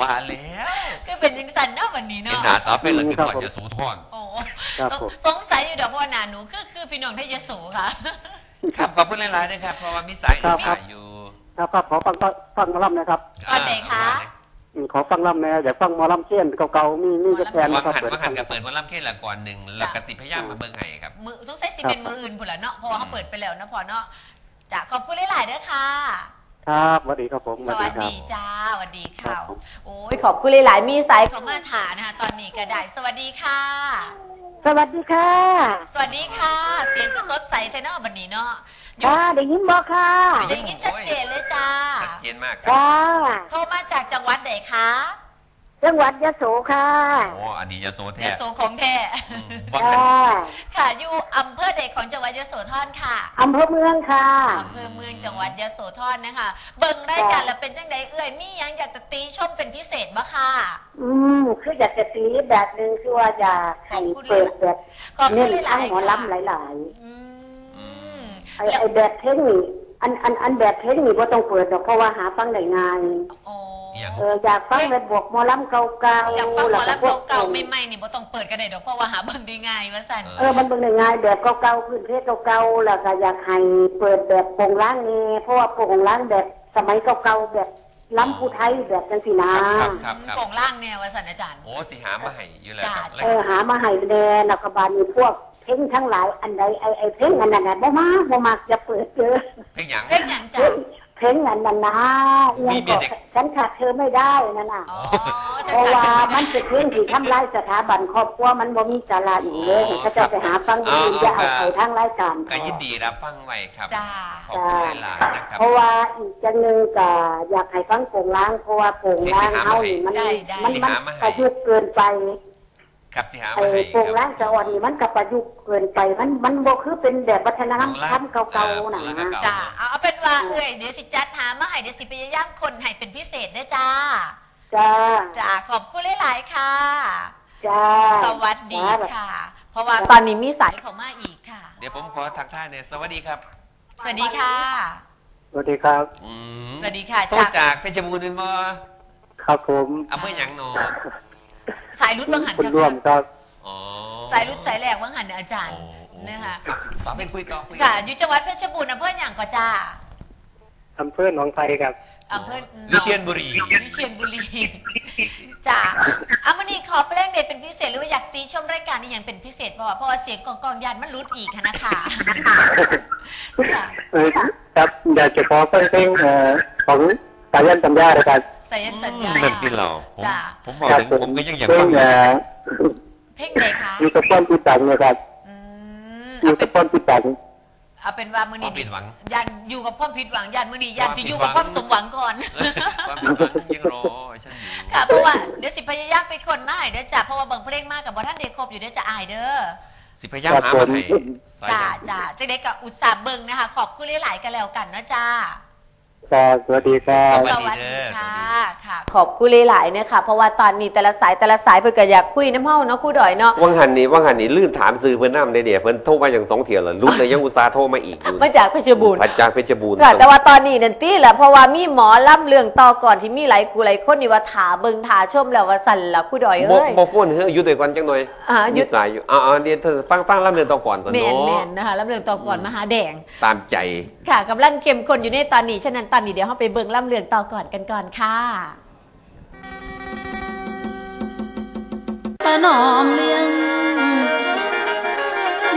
ว่าแล้วคือเป็นยังสันเนาะวันนี้เห็นเนาะหนาสาวเป็นละคือก่อนจะสูทอนโอ้ครับสงผม สงสัยอยู่ดอกเพราะว่าหนาหนูคือคือพี่น้องที่ยโสค่ะ ครับขอบคุณหลายๆนะครับเพราะว่ามีสายอีกหลายอยู่ครับครับขอฟังฟังหมอลำนะครับตอนไหนคะ อืมขอฟังลำแหน่อยากฟังหมอลำเช่นเก่าๆมีมีจะแทนว่านะครับหันเปิดว่าหันกับเปิดวันล่ำเค่ละก่อนหนึ่งแล้วกสิพยายามมาเบิ่งให้ครับ มือสงสัยสิเป็นมืออื่นผุนละเนาะเพราะว่าเขาเปิดไปแล้วนะพอเนาะจ้ะขอบคุณหลายๆเด้อค่ะ ครับสวัสดีครับผมสวัสครับ ดีจ้าสวัสดีครัค่ะ บผม โอ้ยขอบคุณหลาย ๆ มีสายเขามาถานะคะตอนนี้ก็ได้สวัสดีค่ะ สวัสดีค่ะสวัสดีค่ะ เสียงคือสดใสเทเนาะวันนี้เนาะอยู่ค่ะได้ยินบ่ค่ะ ได้ยินชัดเจนเลยจ้าชัดเจนมากครับ ค่ะ โทรมาจากจังหวัดไหนคะ จังหวัดยโสค่ะโอ้อดีตยโสแท้ยโสของแท้อืมว่าค่ะค่ะอยู่อำเภอใดของจังหวัดยโสธรค่ะอำเภอเมืองค่ะ อำเภอเมืองจังหวัดยโสธรนะคะ เบิ่งรายการแล้วเป็นจังใดเอ่ยมีหยังอยากจะตีชมเป็นพิเศษบ่ค่ะ อืมคืออยากจะตีแบบหนึ่งคือว่าอยากให้เปิดแบบขอบคุเน้ณนหทั้ลางยหมอๆค่ะลำหลายอืมๆไอ้ไอ้แบบเทคนิคอันอันอันแบบเทคนิคว่าต้องเปิดดอกเพราะว่าหาฟังได้ง่าย โอ้ อย่างเอออยากฟังแบบบวกหมอลำเก่าๆอยากฟังหมอแล้วลำพวเก่าๆใหม่ๆนี่บ่ต้องเปิดกันได้ดอกเพราะว่าหาเบิ่งได้ง่ายว่าซั่นเออมันเป็นง่ายๆแบบเก่าๆพื้นเพเก่าๆแล้วก็อยากให้เปิดแบบโปร่งล้างนี่เพราะว่าโปร่งล้างแบบสมัยเก่าๆแบบล้ำผู้ไทยแบบจังสีนาครับครับครับโป่งล่างแนวว่าซั่นอาจารย์โอ้สิหามาให้อยู่แล้วครับเออหามาให้แน่นักบาลมีพวกเพ่งทั้งหลายอันใดไอไอเพ่งอันนั้นน่ะบ่มาบ่มาจะเปิดเจอเพลงหยังเพ่งหยังจ้ะ เพ่งเพ่งอันนั้นนะเอียงมีก็เด็กฉันขาดเธอไม่ได้นั่นน่ะอ๋อจะเพราะกัดว่ากันมันเป็นเพ่งที่ทำลายสถาบันครอบครัวมันบ่มีสาระอยู่เลยให้เขาเจะไปหาฟังดีๆอย่าเอาไปทางรายการก็ยินดีรับฟังไว้ครับจ้าขอบคุณหลายๆนะครับเพราะว่าอีกจังหนึงก็อยากให้ฟังโป่งล้างเพราะว่าโป่งล้างเฮานี่มันได้ได้มันสิมันหามาให้ประยุกต์เกินไป ครับสิหาไอ้มาให้โป่งครับล้างจะอ่อนนี่มันกับประยุกต์เกินไป มันมันบ่คือเป็นแบบวัฒนธรรมคำเก่าๆน่ะโป่งนะล้างจ้าเอาเอาเป็นว่าเอ้ยเดี๋ยวสิจัดหามาให้เดี๋ยวสิพยายามคนให้เป็นพิเศษเด้อจ้าจ้าจ้าขอบคุณหลายๆค่ะ จ้า สวัสดีจ้าค่ะ เพราะว่าตอนนี้มีสายเข้ามาอีกค่ะ เดี๋ยวผมขอทักทายเนี่ยสวัสดีครับสวัสดีค่ะ สวัสดีครับ อืมสวัสดีค่ะโทษจากเพชรบูรณ์เป็นบ่ครับผมอำเภอหยังหนอ สายรุดวังหันคุณค่ะร่วมครับอ๋อสายรุดสายแหลกวังหันเนอะอาจารย์โอ้โอ้นะคะสาวเป็นคุยต่อคุยค่ะอยู่จังหวัดเพชรบูรณ์อำเภอหยังก็จ้าอำเภอหนองไทรครับอำเภอวิเชียนบุรีวิเชียรบุรีจ้าอามานี่ขอเพลงเด็ดเป็นพิเศษหรือว่าอยากตีชมรายการนี้อย่างเป็นพิเศษเพราะว่าเพราะว่าเสียงกองกองยันมันรุดอีกค่ะนะคะค่ะเออครับอยากจะขอเพลงเอ่อของสายันสัญญาเลยครับ สายันสัญญานั่นที่เราผมจ้ะผมบอกถึงผมก็ยังอยากเพลฟังงอยู่เอ่อเพลงไหนคะมีกระป้อนที่ตังนะครับอืมมีเอากเป็ระนป้อนที่ตังเอาเป็นว่ามือควานี้มผิดหวังยันอยู่กับความผิดหวังยันมือนี้ยันความจะผิดอยู่กับหวังความสมหวังก่อน ความผิดหวังยังรอฉันอยู่ค่ะเพราะว่าเดี๋ยวสิพยายามไปคนมาให้เด้อจ้ะเพราะว่าเบิ่งเพลงมากกับบอท่านเดครบอยู่เด้อจะอายเด้อสิพยายามหามาให้สายจ้ายันจ้าจะได้กับอุตส่าห์เบิ่งนะคะ ขอบคุณหลายๆกันแล้วกันนะจ้า ครับสวัสดีครับสวัสดีเด้อค่ะค่ะ ขอบคุณหลายๆเนี่ยค่ะ เพราะว่าตอนนี้แต่ละสายแต่ละสายเพิ่นก็อยากคุยน้ำเฮาเนาะครู่ดอยเนาะว่างหันนี่ว่างหันนี่ลื่นถามซื้อเพื่อนน้ำได้เดียวเพื่อนโทรมาอย่างสองเที่ยวแล้วรุ่นเลยยังอุตส่าห์โทรมาอีกอยู่มาจากเพชรบูรณ์พัดจากเพชรบูรณ์ค่ะแต่ว่าตอนนี้นั่นตี้แหละเพราะว่ามีหมอล่ำเรื่องต่อก่อนที่มีหลายกูหลายคนนี่ว่าถาเบิ่งถาชมแล้วว่าสั่นละครู่ดอยบ่เอ้ยบ่ฟ้นเฮ้ยอยู่ด้วยกันจังหน่อยอ่าหยุมีดสายอยู่อ่าๆเดี๋ยวเธอฟังฟังลำเรียนต่อก่อนก่อนแมนเนาะแมนนะคะล่ำเรื่องต่อก่อนมหาแดงตามใจค่ะกำลังเข้มข้นอยู่ในตอนนี้ฉะนั้นตอนนี้เดี๋ยวเราไปเบิ่งล่ำเรืองต่อก่อนกันก่อนค่ะถนอมเลี้ยง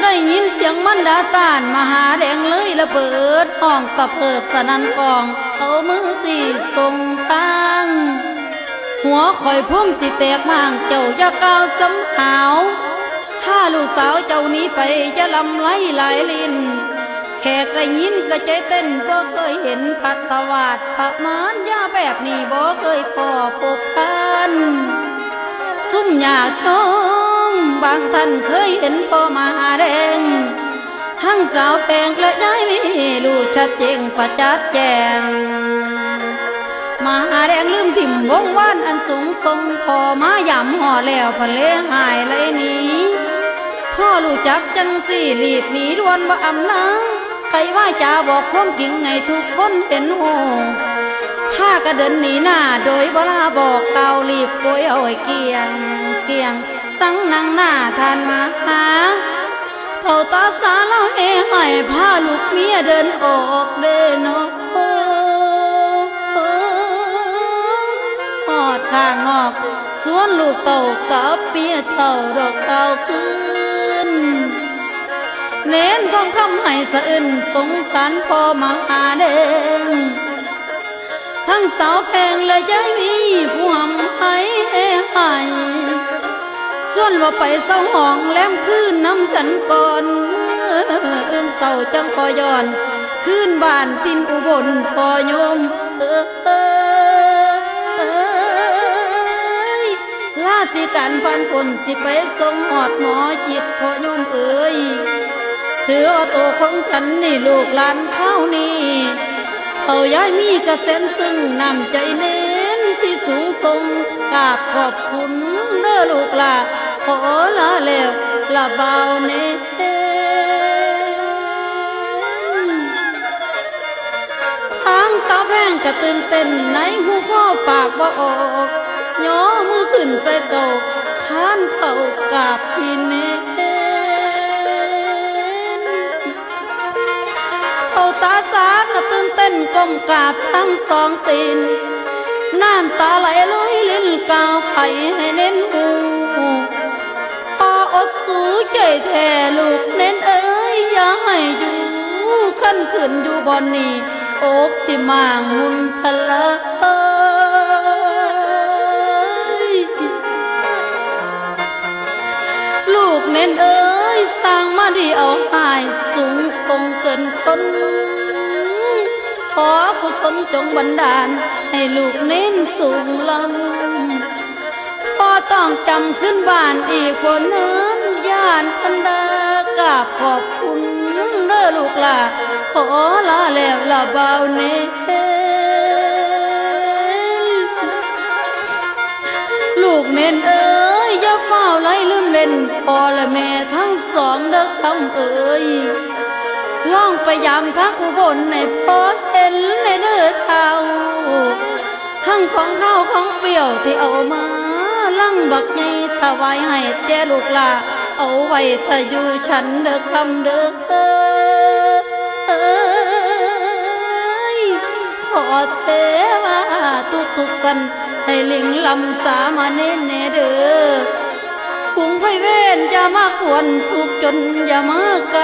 ได้ยินเสียงมันดาตานมหาแดงเลยระเบิดห้องตะเพิดสนันกอง เอามือสี่ส่งทางหัวข่อยพุ่มสิแตกมางเจ้าอย่าก้าวสำหาวถ้าลูกสาวเจ้านี้ไปจะลำไหลหลายลิน แขกได้ยินก็ใจเต้นบ่เคยเห็นพัตวาดพระมารยาแบบนี้บ่เคยพอพบกันซุ่มญาติน้องบางท่านเคยเห็นพ่อมาแดงทั้งสาวแปลงและได้มีรู้ชัดเจนประจัดแจงมาแดงลืมถิ่มวงว่านอันสูงทรงพอมาย่ำห่อแล้วพันเลหายเลยหนี้พ่อรู้จักจังสี่รีบหนีดวนว่าอำนา ใครว่าจะบอกความจริงให้ทุกคนเห็นโหพากันเดินหนีหน้าโดยเวลาบอกเก่าวรีบโกยเอาไอ้เกียง เกียง สังนางหน้าทานมาหาเท่าตาสาเราเอให้พาลูกเมียเดินออกเด้เนาะหอดข้างนอก สวนลูกเต่ากับเมียเต่าดอกเต่าคืน เน้นทองคำให้สะอื่นสงสารพ่อมาหาเด้งทั้งสาวแพงและยายมีผู้หำให้เอให้ ส่วนว่าไปเศร้าห้องแลมคืนน้ำฉันก่อนเมื่ออื่นเศร้าจังพอย้อน คืนบ้านทินอุบลพอโยมเออยลาติการพันคนสิไปส่งหอดหมอจิตพอโยมเอ้ย ถือเอาตัวของฉันนี่ลูกหลานเข้านี่เขาย้ายมีกระเซ็นซึ่งนำใจเน้นที่สูงทรงกราบขอบคุณเด้อลูกหลาขอลาแล้วละเบาเน้นทางสาวแพงกระตื่นเต้นในหูข้อปากบ่ออกย่อมือขึ้นใจเก่าข้านเข้ากราบพี่เน้ เขาตาสาก็ตื่นเต้นก้มกราบทั้งสองตีน น้ำตาไหลลอยลิ้นกาวไข่ให้เน้นหูพออดสูใจแท้ลูกเน้นเอ้ยอย่าให้อยู่ขั้นขึ้นอยู่บอนนี้อกสิมางมุนทะเอ้ยลูกเน้นเอ้ ดีเอาหายสูงส่งเกินคนขอกุศลจงบันดาลให้ลูกเน้นสูงลำพอต้องจำขึ้นบ้านอีกคนนั้นย่านพันดากราบขอบคุณเด้อลูกหล่ะขอลาแล้วละเบาเน้นลูกเน้นเอ้ยอย่าเฝ้าไล่ลืมเล่นพ่อและแม่ทั้งส องเด้อคำเอ้ยล่องไปยามทั้งอุบลในพอเห็นในเด้อเท่าทั้งของข้าวของเปรี้ยวที่เอามาลั่งบักใหญ่ถวายให้แก่ลูกหลาเอาไว้ถ้าอยู่ฉันเด้อคำเด้อเอ้ยขอเทวาทุกทุกๆสันให้ลิงลำสามาเน้นแน่เด้อ คุงไพเวนอย่ามาควรทุกจนอย่ามาไกล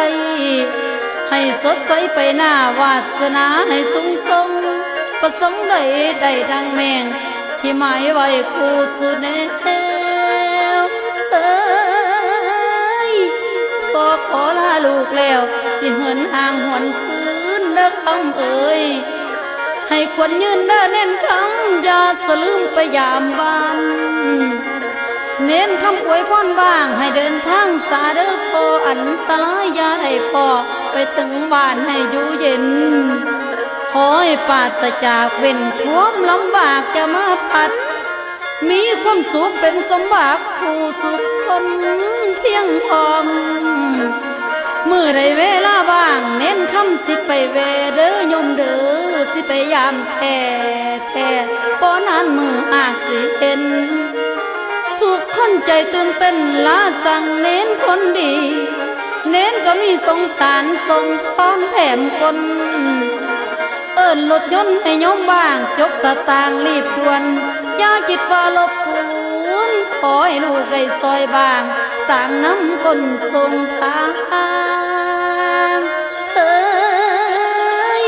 ให้สดใสไปหน้าวาสนาให้สูงทรงประสงค์ใดได้ดังแมง ที่หมายไว้คู่สุดแนวเอ้ยก็ขอลาลูกแล้ว สิเหินห่างหวนคืนเด้อคำเอ่ยให้ควรยืนเด้อเน้นคำอย่าสลืมไปยามบ้าน เน้นคำอวยพรบ้าง ให้เดินทางสาเด้อพออันตรายยาได้พอไปถึงบ้านให้อยู่เย็น ขอให้ปราศจากเว้นความลำบากจะมาพัด มีความสุขเป็นสมบัติผู้สุขคนเพียงพร้อมเมื่อได้เวลาว่าง เน้นคำสิไปเวเด้อยมเด้อสิไปยามแท้แท้ป้อนานมือหากสิเใจตื่นเต้นลาสั่งเน้นคนดี เน้นก็มีสงสารทรงพรแถมคน เอิ้นรถยนต์ให้โยมบ้าง จกสตางค์รีบด่วนอย่าคิดว่าลบกวนขอให้ลูกได้ซอยบาง ต่างน้ำคนทรงทางเอ้ย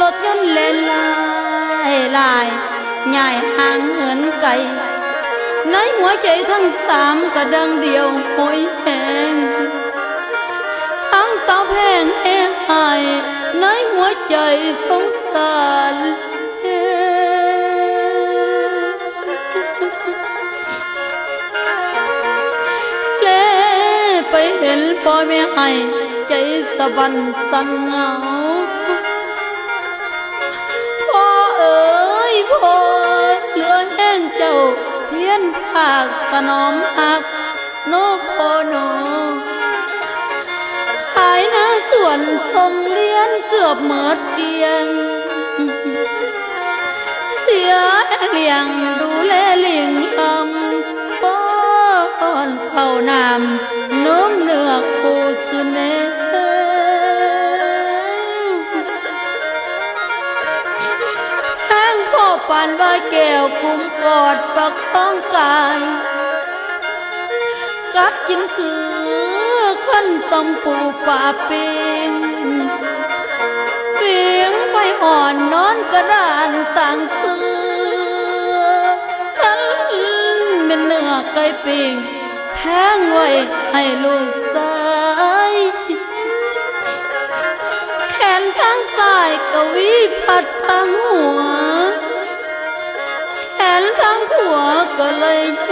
รถยนต์เล่นลายลายใหญ่ห่างเหินไกล ในหัวใจทั้งสามกระดังเดียวหอยแหงทั้งสาว ภาคสนอมหักโนพ่อโน ขายหน้าสวนทรงเลี้ยนเกือบเมิดเกียง เสียเลี้ยงดูแลเลี้ยงลำป้อนเข้าน้ำน้มเนือกูส พ่อปันว่าแก้วกุมกอดประคองกายกัดกินตือขั้นสมปูป่าปิงเปียงไปอ่อนนอนกระดานต่างเสือทั้งเป็นเนื้อไก่ปิงแพงไว้ให้ลูกสายแขนทางซ้ายกวีพัดทางหัว แขนท